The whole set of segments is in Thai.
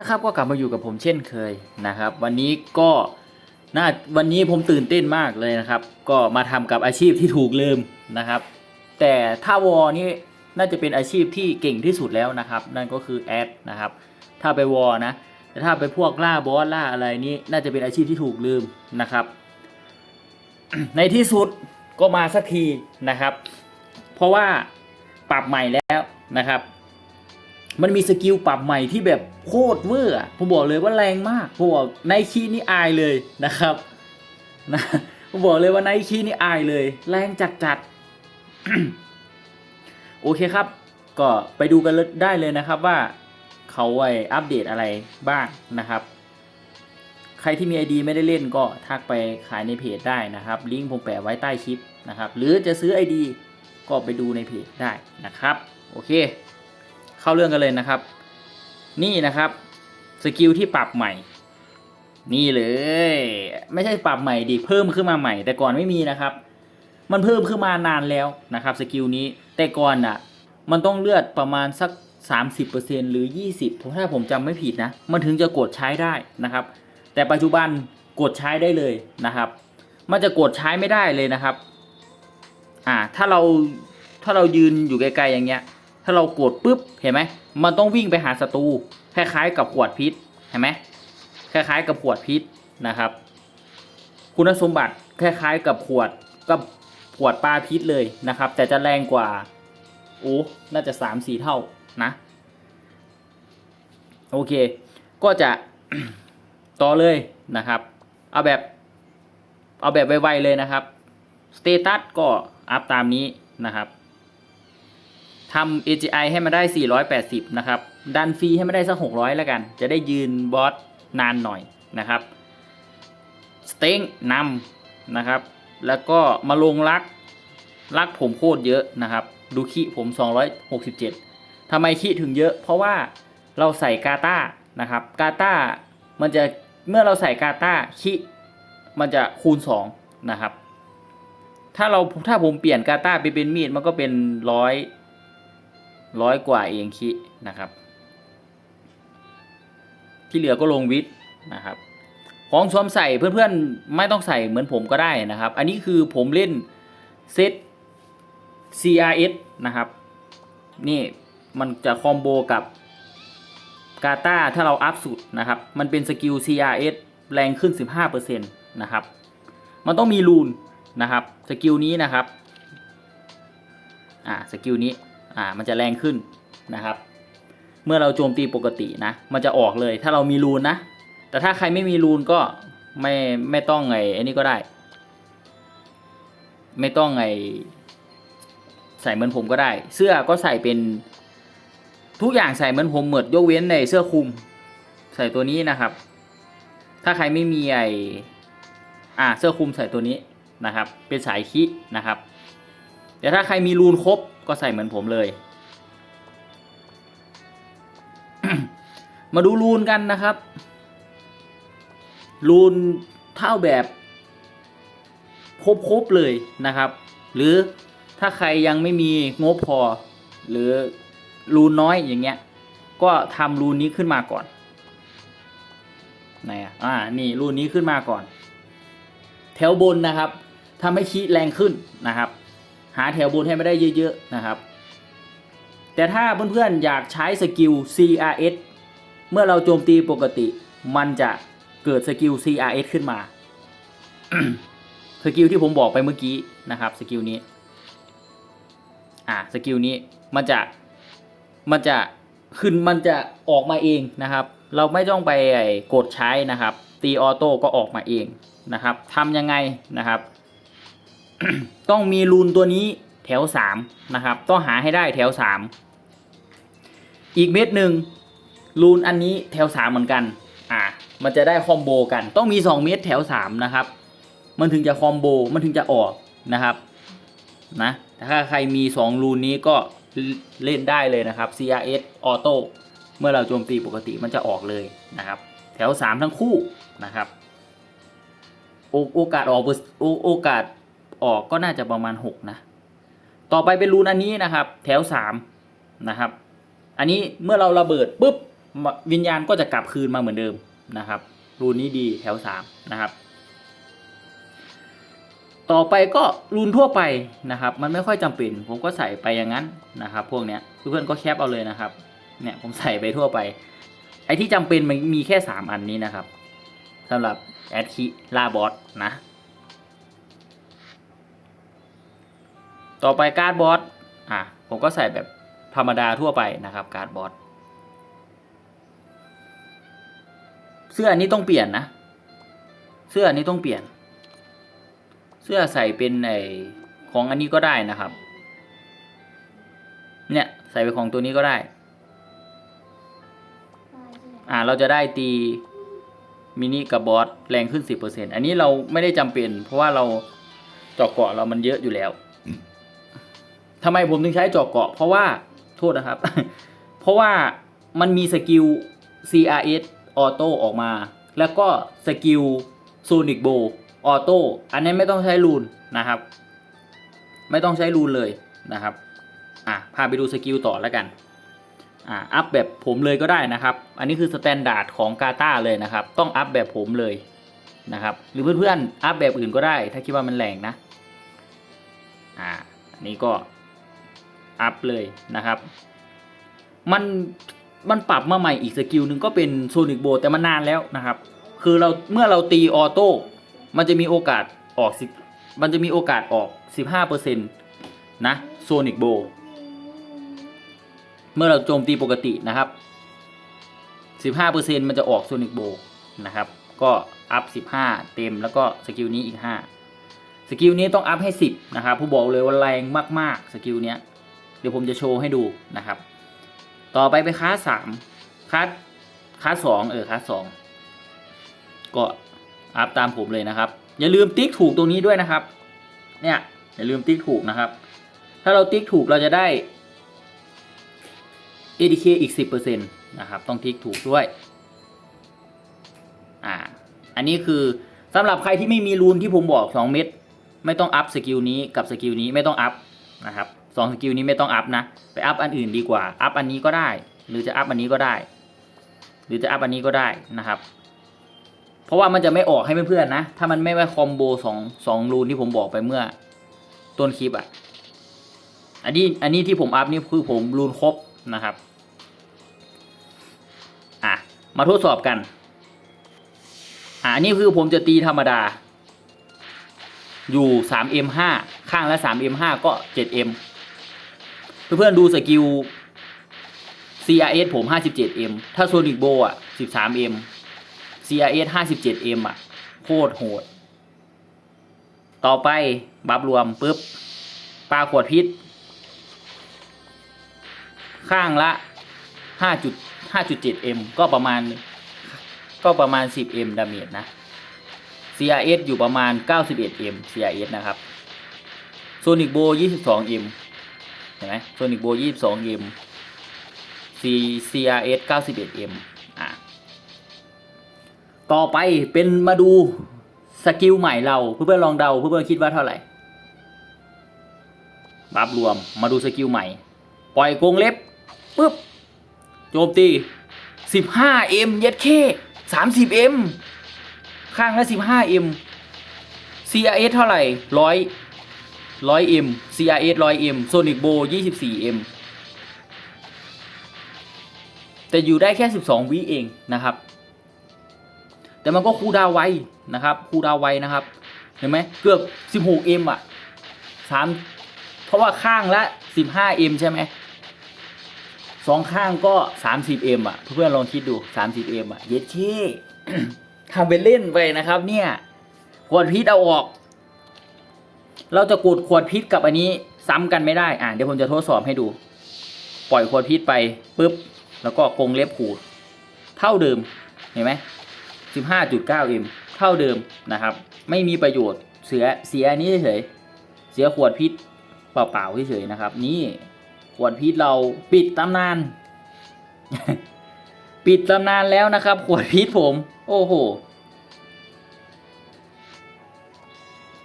นะครับก็กลับมาอยู่กับผมเช่นเคยนะครับ วันนี้ก็น่าวันนี้ผมตื่นเต้นมากเลยนะครับ ก็มาทำกับอาชีพที่ถูกลืมนะครับ แต่ถ้าวอนี่น่าจะเป็นอาชีพที่เก่งที่สุดแล้วนะครับ นั่นก็คือแอดนะครับ ถ้าไปวอนะแต่ถ้าไปพวกล่าบอสล่าอะไรนี่น่าจะเป็นอาชีพที่ถูกลืมนะครับ ในที่สุดก็มาสักทีนะครับ เพราะว่าปรับใหม่แล้วนะครับ มันมีสกิลปรับใหม่ที่แบบโคตรเวอร์ผมบอกเลยว่าแรงมากผมบอกไนคีนี่อายเลยนะครับนะผมบอกเลยว่าไนคีนี่อายเลย แรงจัดจัดๆโอเคครับ ก็ไปดูกันได้เลยนะครับว่าเขาไออัปเดตอะไรบ้างนะครับ ใครที่มี ID ไม่ได้เล่นก็ทักไปขายในเพจได้นะครับ ลิงก์ผมแปะไว้ใต้คลิปนะครับ หรือจะซื้อ ID ก็ไปดูในเพจได้นะครับ โอเค เข้าเรื่องกันเลยนะครับ นี่นะครับสกิลที่ปรับใหม่ นี่เลย ไม่ใช่ปรับใหม่ดิเพิ่มขึ้นมาใหม่ แต่ก่อนไม่มีนะครับ มันเพิ่มขึ้นมานานแล้วนะครับสกิลนี้แต่ก่อนอะ มันต้องเลือดประมาณสัก 30%หรือ 20ถ้าผมจำไม่ผิดนะ มันถึงจะกดใช้ได้นะครับ แต่ปัจจุบันกดใช้ได้เลยนะครับ มันจะกดใช้ไม่ได้เลยนะครับ อ่า ถ้าเราถ้าเรายืนอยู่ไกลๆอย่างเงี้ย ถ้าเรากดปุ๊บเห็นไหมมันต้องวิ่งไปหาศัตรูคล้ายๆ กับขวดพิษเห็นไหมคล้ายๆ กับขวดพิษนะครับ คุณสมบัติคล้ายๆ กับขวดกับขวดปลาพิษเลยนะครับ แต่จะแรงกว่าโอ้น่าจะสามสี่เท่านะ โอเค ก็จะต่อเลยนะครับ เอาแบบ เอาแบบไวๆเลยนะครับ สเตตัสก็อัพตามนี้นะครับ ทำ AGI ให้มาได้ 480 นะครับ ดันฟรีให้มาได้สัก 600 แล้วกัน จะได้ยืนบอสนานหน่อยนะครับ สเต็งนำนะครับ แล้วก็มาลงรัก รักผมโคตรเยอะนะครับ ดูคิผม 267ทำไมคิถึงเยอะ เพราะว่าเราใส่กาตานะครับ กาตามันจะ เมื่อเราใส่กาตาคิมันจะคูณ 2 นะครับ ถ้าเราถ้าผมเปลี่ยนกาตาไปเป็นมีดมันก็เป็นร้อย ร้อยกว่าเองคินะครับ ที่เหลือก็ลงวิทนะครับ ของสวมใส่เพื่อนๆไม่ต้องใส่เหมือนผมก็ได้นะครับ อันนี้คือผมเล่นเซต CRS นะครับ นี่มันจะคอมโบกับกาตาถ้าเราอัพสุดนะครับ มันเป็นสกิล CRS แรงขึ้น 15%นะครับ มันต้องมีรูนนะครับ สกิลนี้นะครับ อ่า สกิลนี้ อ่ามันจะแรงขึ้นนะครับ เมื่อเราโจมตีปกตินะ มันจะออกเลยถ้าเรามีรูนนะ แต่ถ้าใครไม่มีรูนก็ไม่ไม่ต้องไงไอ้นี่ก็ได้ ไม่ต้องไงใส่เหมือนผมก็ได้ เสื้อก็ใส่เป็นทุกอย่างใส่เหมือนผมหมดยกเว้นในเสื้อคลุม ใส่ตัวนี้นะครับ ถ้าใครไม่มีไออ่าเสื้อคลุมใส่ตัวนี้นะครับ เป็นสายคินะครับ แต่ถ้าใครมีรูนครบ ก็ใส่เหมือนผมเลย มาดูรูนกันนะครับ รูนเท่าแบบครบๆเลยนะครับ หรือถ้าใครยังไม่มีงบพอ หรือรูนน้อยอย่างเงี้ย ก็ทำรูนนี้ขึ้นมาก่อนไหนอะอ่านี่รูนนี้ขึ้นมาก่อน แถวบนนะครับทำให้คีแรงขึ้นนะครับ หาแถวบนให้ไม่ได้เยอะๆนะครับ แต่ถ้าเพื่อนๆอยากใช้สกิล CRS เมื่อเราโจมตีปกติ มันจะเกิดสกิล CRS ขึ้นมาสกิลที่ผมบอกไปเมื่อกี้นะครับสกิลนี้ อ่าสกิลนี้มันจะมันจะขึ้นมันจะออกมาเองนะครับ เราไม่ต้องไปไอ้กดใช้นะครับ ตีออโต้ก็ออกมาเองนะครับทำยังไงนะครับ ต้องมีรูนตัวนี้แถวสามนะครับ ต้องหาให้ได้แถวสามอีกเม็ดหนึ่งรูนอันนี้แถวสามเหมือนกัน อ่ามันจะได้คอมโบกัน ต้องมีสองเม็ดแถวสามนะครับ มันถึงจะคอมโบมันถึงจะออกนะครับนะถ้าใครมีสองรูนนี้ก็เล่นได้เลยนะครับ CRS Auto เมื่อเราโจมตีปกติมันจะออกเลยนะครับ แถวสามทั้งคู่นะครับ โอโอกาสออกโอโอกาส ออกก็น่าจะประมาณ 6 นะ ต่อไปเป็นรูนอันนี้นะครับ แถว 3 นะครับ อันนี้เมื่อเราระเบิดปุ๊บวิญญาณก็จะกลับคืนมาเหมือนเดิมนะครับ รูนนี้ดีแถวสามนะครับ ต่อไปก็รูนทั่วไปนะครับ มันไม่ค่อยจำเป็น ผมก็ใส่ไปอย่างนั้นนะครับ พวกเนี้ยเพื่อนๆก็แคปเอาเลยนะครับ เนี่ยผมใส่ไปทั่วไป ไอ้ที่จำเป็นมันมีแค่สามอันนี้นะครับสำหรับแอดคิลาบอสนะ ต่อไปการ์ดบอสอะผมก็ใส่แบบธรรมดาทั่วไปนะครับการ์ดบอสเสื้ออันนี้ต้องเปลี่ยนนะ เสื้ออันนี้ต้องเปลี่ยน เสื้อใส่เป็นไอของอันนี้ก็ได้นะครับ เนี่ยใส่ไปของตัวนี้ก็ได้ อ่าเราจะได้ตีมินิกับบอสแรงขึ้น 10%อันนี้เราไม่ได้จำเป็น เพราะว่าเราเจาะเกาะเรามันเยอะอยู่แล้ว ทำไมผมถึงใช้จาะเกาะ เพราะว่าโทษนะครับ เพราะว่ามันมีสกิล CRS ออโต้ออกมา แล้วก็สกิล Sonic Bow ออโต้อันนี้ไม่ต้องใช้รูนนะครับ ไม่ต้องใช้รูนเลยนะครับอะพาไปดูสกิลต่อแล้วกันอ่าอัพแบบผมเลยก็ได้นะครับ อันนี้คือสแตนดาร์ดของกาตาเลยนะครับ ต้องอัพแบบผมเลยนะครับ หรือเพื่อนๆอัพแบบอื่นก็ได้ ถ้าคิดว่ามันแรงนะอ่าอันนี้ก็ อัพเลยนะครับ มันมันปรับมาใหม่อีกสกิลหนึ่งก็เป็นโซนิกโบแต่มันนานแล้วนะครับ คือเราเมื่อเราตีออโต้มันจะมีโอกาสออกสิมันจะมีโอกาสออก 15%นะโซนิกโบเมื่อเราโจมตีปกตินะครับ 15%มันจะออกโซนิกโบนะครับ ก็อัพ 15 เต็มแล้วก็สกิลนี้อีก 5 สกิลนี้ต้องอัพให้ 10 นะครับ ผู้บอกเลยว่าแรงมาก ๆ สกิลเนี้ย ดี๋ยวผมจะโชว์ให้ดูนะครับ ต่อไปไปคลาสสามคลาสคลาสสองเออคลาสสองก็อัพตามผมเลยนะครับ อย่าลืมติ๊กถูกตรงนี้ด้วยนะครับ เนี่ยอย่าลืมติ๊กถูกนะครับ ถ้าเราติ๊กถูกเราจะได้ ADK อีก 10%นะครับ ต้องทิกถูกด้วยอ่าอันนี้คือสำหรับใครที่ไม่มีรูนที่ผมบอก 2 เม็ดไม่ต้องอัพสกิลนี้กับสกิลนี้ไม่ต้องอัพนะครับ สองสกิลนี้ไม่ต้องอัพนะ ไปอัพอันอื่นดีกว่า อัพอันนี้ก็ได้ หรือจะอัพอันนี้ก็ได้ หรือจะอัพอันนี้ก็ได้นะครับ เพราะว่ามันจะไม่ออกให้เพื่อนๆนะ ถ้ามันไม่ไว้คอมโบสองสองรูนที่ผมบอกไปเมื่อ ต้นคลิปอะ อันนี้อันนี้ที่ผมอัพนี่คือผมรูนครบนะครับ อะ มาทดสอบกัน อะอันนี้คือผมจะตีธรรมดาอยู่ 3M5 ข้างละ 3M5 ก็ 7M เพื่อนๆดูสกิล CRS ผม 57M ถ้า Sonic Bow อะ 13M CRS 57M อะ โคตรโหด ต่อไป บัฟรวมปุ๊บปลาขวดพิษ ข้างละ 5.5.7M ก็ประมาณ ก็ประมาณ 10M ดาเมจนะ CRS อยู่ประมาณ 91M CRS นะครับ Sonic Bow 22M ห็นไหม Sonic Bow 22M C CRS 91M อะ ต่อไปเป็นมาดูสกิลใหม่เราเพื่อนๆลองเดาเพื่อนๆคิดว่าเท่าไหร่บัฟรวมมาดูสกิลใหม่ ปล่อยกรงเล็บปุ๊บ โจมตี 15M เย็ดเค 30M ข้างละ 15M CRS เท่าไหร่100 100M CRS 100M Sonic Bow 24M แต่อยู่ได้แค่ 12 วิเองนะครับ แต่มันก็คูดาวไวนะครับคูดาวไวนะครับ เห็นไหมเกือบ 16M อะ3เพราะว่าข้างละ 15M ใช่ไหมสองข้างก็ 30M อะ เพื่อนๆลองคิดดู 30M อะ เย็ดเช่ทำเป็นเล่นไปนะครับเนี่ยขวดพิษเอาออก เราจะกูดขวดพิษกับอันนี้ซ้ำกันไม่ได้อะเดี๋ยวผมจะทดสอบให้ดู ปล่อยขวดพิษไปปุ๊บ แล้วก็กรงเล็บขูด เท่าเดิมเห็นไหม 15.9M เท่าเดิมนะครับ ไม่มีประโยชน์เสียเสียอันนี้เฉยเสียขวดพิษเปล่าๆเฉยๆนะครับ นี่ขวดพิษเราปิดตำนาน ปิดตำนานแล้วนะครับ ขวดพิษผม โอ้โห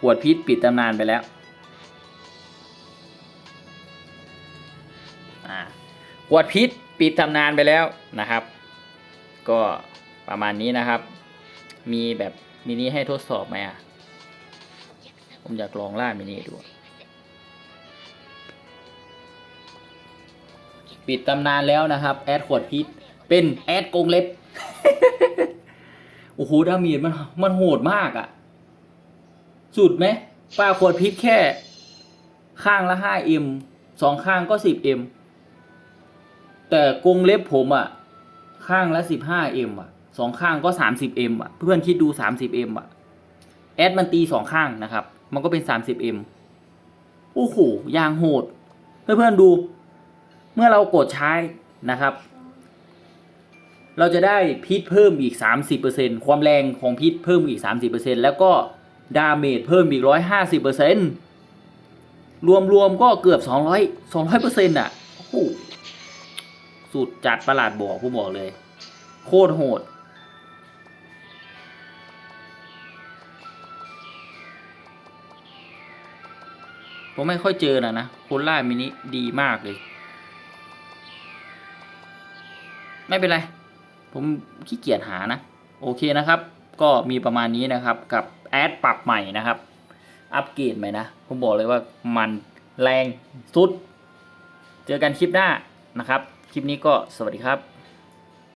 ขวดพิษปิดตำนานไปแล้วขวดพิษปิดตำนานไปแล้วนะครับ ก็ประมาณนี้นะครับ มีแบบมินิให้ทดสอบไหมอะ ผมอยากลองล่ามินิดู ปิดตำนานแล้วนะครับ แอดขวดพิษเป็นแอดกงเล็บ โอ้โหดาเมีดมันมันโหดมากอะ่ะ สุดไหมปลาขวดพิษแค่ ข้างละ 5M สองข้างก็ 10M แต่กรงเล็บผมอะ่ะ ข้างละ 15M อะสองข้างก็ 30M อะ เพื่อนคิดดู 30M อะ แอดมันตีสองข้างนะครับ มันก็เป็น 30M โอ้โหยางโหด เพื่อนๆดู เมื่อเรากดใช้นะครับ เราจะได้พิษเพิ่มอีก 30%ความแรงของพิษเพิ่มอีก 30%แล้วก็ ดาเมจเพิ่มอีก150%รวมๆก็เกือบ200 200%อะโอ้โหสุดจัดประหลาดบอกผมบอกเลย โคตรโหด ผมไม่ค่อยเจอนะนะโคล่ามินิดีมากเลย ไม่เป็นไร ผมขี้เกียจหานะ โอเคนะครับ ก็มีประมาณนี้นะครับกับ แอดปรับใหม่นะครับ อัปเกรดใหม่นะ ผมบอกเลยว่ามันแรงสุด เจอกันคลิปหน้านะครับ คลิปนี้ก็สวัสดีครับ